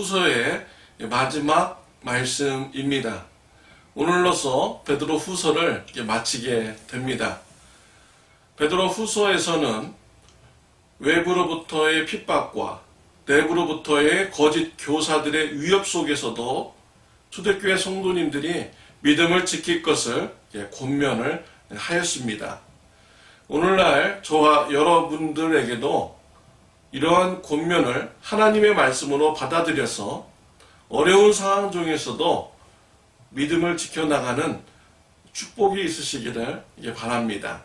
후서의 마지막 말씀입니다. 오늘로서 베드로 후서를 이렇게 마치게 됩니다. 베드로 후서에서는 외부로부터의 핍박과 내부로부터의 거짓 교사들의 위협 속에서도 초대교회 성도님들이 믿음을 지킬 것을 권면을 하였습니다. 오늘날 저와 여러분들에게도 이러한 권면을 하나님의 말씀으로 받아들여서 어려운 상황 중에서도 믿음을 지켜나가는 축복이 있으시기를 바랍니다.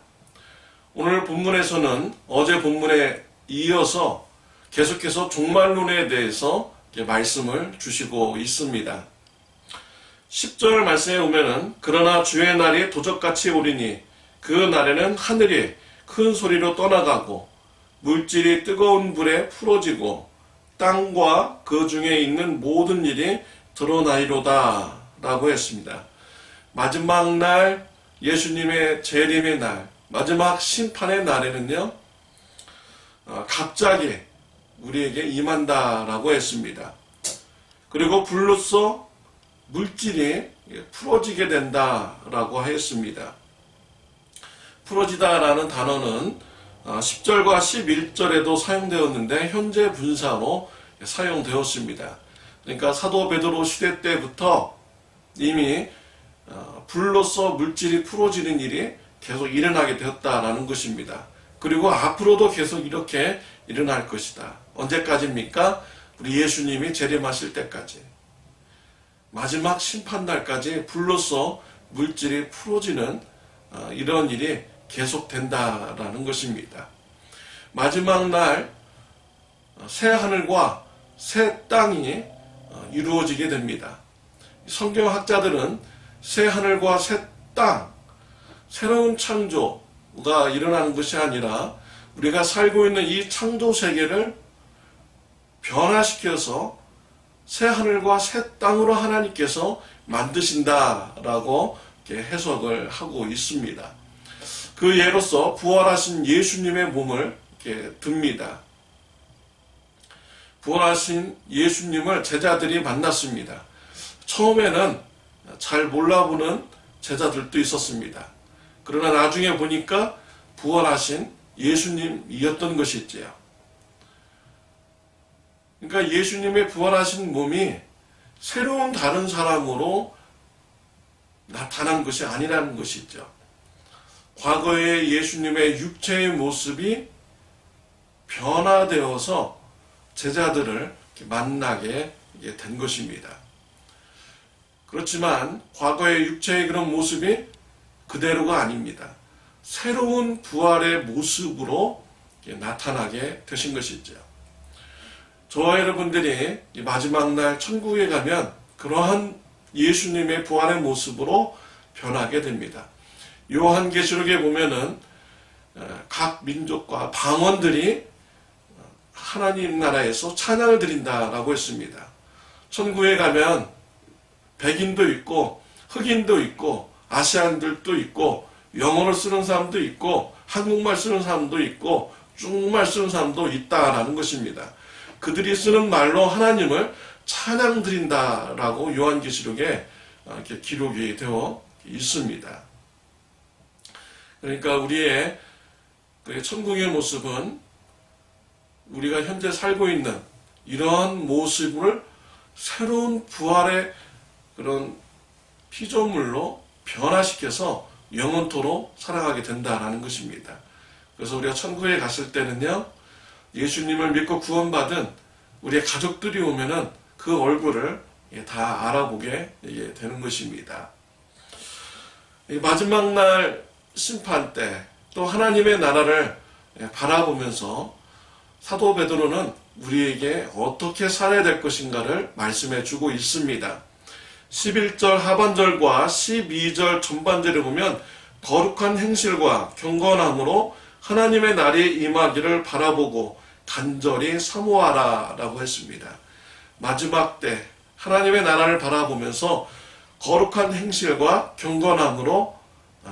오늘 본문에서는 어제 본문에 이어서 계속해서 종말론에 대해서 말씀을 주시고 있습니다. 10절 말씀에 보면은 그러나 주의 날이 도적같이 오리니 그 날에는 하늘이 큰 소리로 떠나가고 물질이 뜨거운 불에 풀어지고 땅과 그 중에 있는 모든 일이 드러나리로다 라고 했습니다. 마지막 날 예수님의 재림의 날 마지막 심판의 날에는요 어, 갑자기 우리에게 임한다라고 했습니다. 그리고 불로써 물질이 풀어지게 된다라고 했습니다. 풀어지다라는 단어는 10절과 11절에도 사용되었는데 현재 분사로 사용되었습니다. 그러니까 사도 베드로 시대 때부터 이미 어, 불로써 물질이 풀어지는 일이 계속 일어나게 되었다라는 것입니다. 그리고 앞으로도 계속 이렇게 일어날 것이다. 언제까지입니까? 우리 예수님이 재림하실 때까지. 마지막 심판날까지 불로써 물질이 풀어지는 어, 이런 일이 계속된다라는 것입니다. 마지막 날 새 하늘과 새 땅이 어, 이루어지게 됩니다. 성경학자들은 새 하늘과 새 땅, 새로운 창조가 일어나는 것이 아니라 우리가 살고 있는 이 창조 세계를 변화시켜서 새 하늘과 새 땅으로 하나님께서 만드신다라고 해석을 하고 있습니다. 그 예로서 부활하신 예수님의 몸을 듭니다. 부활하신 예수님을 제자들이 만났습니다. 처음에는 잘 몰라보는 제자들도 있었습니다. 그러나 나중에 보니까 부활하신 예수님이었던 것이지요. 그러니까 예수님의 부활하신 몸이 새로운 다른 사람으로 나타난 것이 아니라는 것이죠. 과거의 예수님의 육체의 모습이 변화되어서 제자들을 만나게 된 것입니다. 그렇지만 과거의 육체의 그런 모습이 그대로가 아닙니다. 새로운 부활의 모습으로 나타나게 되신 것이죠. 저와 여러분들이 마지막 날 천국에 가면 그러한 예수님의 부활의 모습으로 변하게 됩니다. 요한계시록에 보면은 어, 각 민족과 방언들이 하나님 나라에서 찬양을 드린다라고 했습니다. 천국에 가면 백인도 있고 흑인도 있고 아시안들도 있고 영어를 쓰는 사람도 있고 한국말 쓰는 사람도 있고 중국말 쓰는 사람도 있다라는 것입니다. 그들이 쓰는 말로 하나님을 찬양 드린다라고 요한계시록에 이렇게 기록이 되어 있습니다. 그러니까 우리의 그 천국의 모습은 우리가 현재 살고 있는 이러한 모습을 새로운 부활의 그런 피조물로 변화시켜서 영원토록 살아가게 된다라는 것입니다. 그래서 우리가 천국에 갔을 때는요, 예수님을 믿고 구원받은 우리의 가족들이 오면은 그 얼굴을 다 알아보게 되는 것입니다. 마지막 날 심판 때 또 하나님의 나라를 바라보면서 사도 베드로는 우리에게 어떻게 살아야 될 것인가를 말씀해 주고 있습니다. 11절 하반절과 12절 전반절에 보면 거룩한 행실과 경건함으로 하나님의 날이 임하기를 바라보고 간절히 사모하라 라고 했습니다. 마지막 때 하나님의 나라를 바라보면서 거룩한 행실과 경건함으로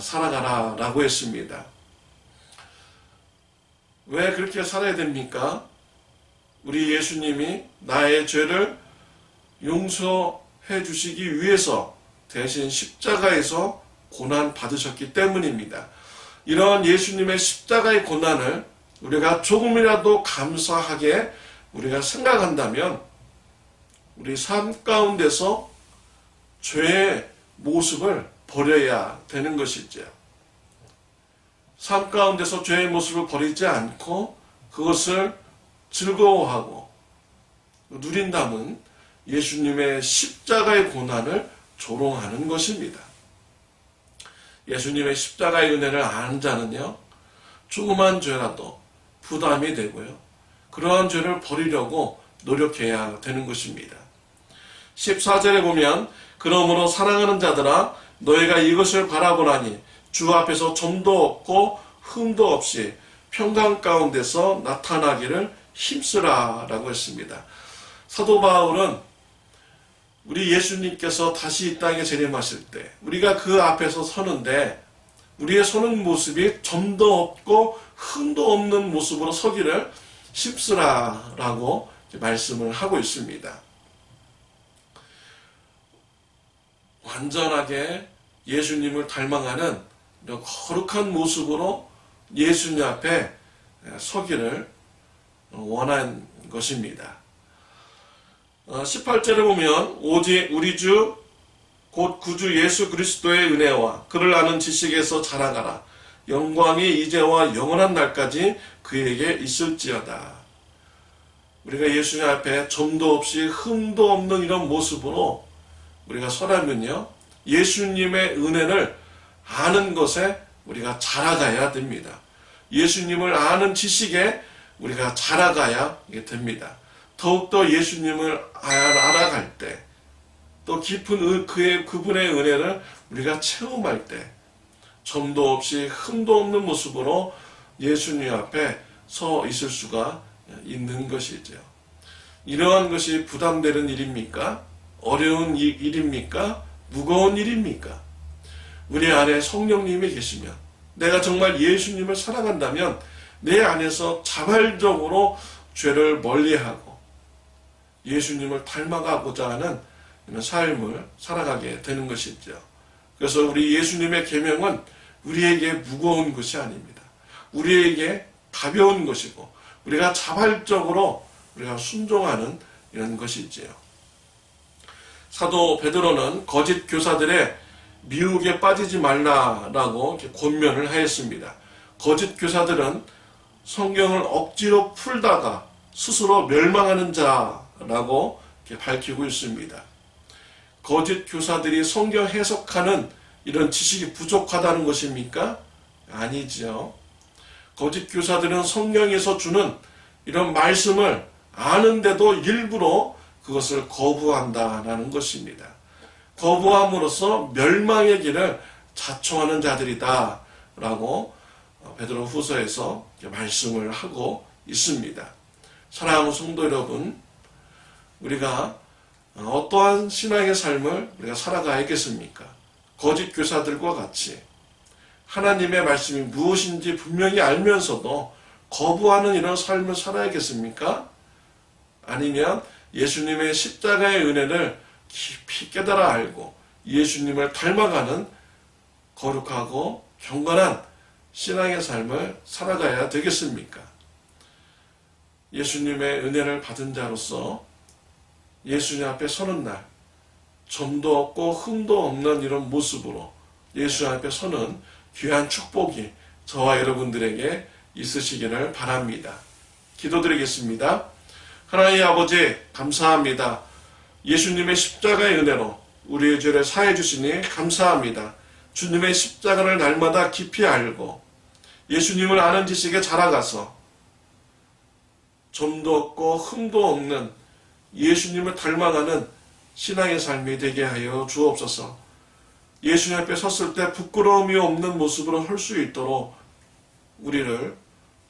살아가라 라고 했습니다. 왜 그렇게 살아야 됩니까? 우리 예수님이 나의 죄를 용서해 주시기 위해서 대신 십자가에서 고난 받으셨기 때문입니다. 이런 예수님의 십자가의 고난을 우리가 조금이라도 감사하게 우리가 생각한다면 우리 삶 가운데서 죄의 모습을 버려야 되는 것이죠. 삶 가운데서 죄의 모습을 버리지 않고 그것을 즐거워하고 누린다면 예수님의 십자가의 고난을 조롱하는 것입니다. 예수님의 십자가의 은혜를 아는 자는요, 조그만 죄라도 부담이 되고요. 그러한 죄를 버리려고 노력해야 되는 것입니다. 14절에 보면, 그러므로 사랑하는 자들아, 너희가 이것을 바라보라니, 주 앞에서 점도 없고 흠도 없이 평강 가운데서 나타나기를 힘쓰라 라고 했습니다. 사도 바울은 우리 예수님께서 다시 이 땅에 재림하실 때 우리가 그 앞에서 서는데 우리의 서는 모습이 점도 없고 흠도 없는 모습으로 서기를 힘쓰라라고 말씀을 하고 있습니다. 완전하게 예수님을 닮아가는 이런 거룩한 모습으로 예수님 앞에 서기를 원한 것입니다. 18절에 보면 오직 우리 주 곧 구주 예수 그리스도의 은혜와 그를 아는 지식에서 자라가라. 영광이 이제와 영원한 날까지 그에게 있을지어다. 우리가 예수님 앞에 점도 없이 흠도 없는 이런 모습으로 우리가 서라면요. 예수님의 은혜를 아는 것에 우리가 자라가야 됩니다. 예수님을 아는 지식에 우리가 자라가야 됩니다. 더욱더 예수님을 알아갈 때, 또 깊은 그의, 그분의 은혜를 우리가 체험할 때, 점도 없이 흠도 없는 모습으로 예수님 앞에 서 있을 수가 있는 것이죠. 이러한 것이 부담되는 일입니까? 어려운 일입니까? 무거운 일입니까? 우리 안에 성령님이 계시면, 내가 정말 예수님을 사랑한다면, 내 안에서 자발적으로 죄를 멀리하고, 예수님을 닮아가고자 하는 삶을 살아가게 되는 것이죠. 그래서 우리 예수님의 계명은 우리에게 무거운 것이 아닙니다. 우리에게 가벼운 것이고 우리가 자발적으로 우리가 순종하는 이런 것이지요. 사도 베드로는 거짓 교사들의 미혹에 빠지지 말라라고 권면을 하였습니다. 거짓 교사들은 성경을 억지로 풀다가 스스로 멸망하는 자라고 밝히고 있습니다. 거짓 교사들이 성경 해석하는 이런 지식이 부족하다는 것입니까? 아니죠. 거짓 교사들은 성경에서 주는 이런 말씀을 아는데도 일부러 그것을 거부한다라는 것입니다. 거부함으로써 멸망의 길을 자청하는 자들이다라고 베드로 후서에서 말씀을 하고 있습니다. 사랑하는 성도 여러분, 우리가 어떠한 신앙의 삶을 우리가 살아가야겠습니까? 거짓 교사들과 같이 하나님의 말씀이 무엇인지 분명히 알면서도 거부하는 이런 삶을 살아야겠습니까? 아니면 예수님의 십자가의 은혜를 깊이 깨달아 알고 예수님을 닮아가는 거룩하고 경건한 신앙의 삶을 살아가야 되겠습니까? 예수님의 은혜를 받은 자로서 예수님 앞에 서는 날, 점도 없고 흠도 없는 이런 모습으로 예수 앞에 서는 귀한 축복이 저와 여러분들에게 있으시기를 바랍니다. 기도드리겠습니다. 하나님 아버지, 감사합니다. 예수님의 십자가의 은혜로 우리의 죄를 사해 주시니 감사합니다. 주님의 십자가를 날마다 깊이 알고 예수님을 아는 지식에 자라가서 점도 없고 흠도 없는 예수님을 닮아가는 신앙의 삶이 되게 하여 주옵소서. 예수님 앞에 섰을 때 부끄러움이 없는 모습으로 설 수 있도록 우리를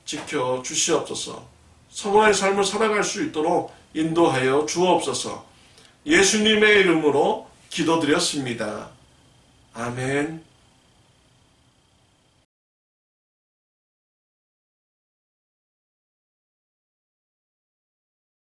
지켜 주시옵소서. 성화의 삶을 살아갈 수 있도록 인도하여 주옵소서. 예수님의 이름으로 기도드렸습니다. 아멘.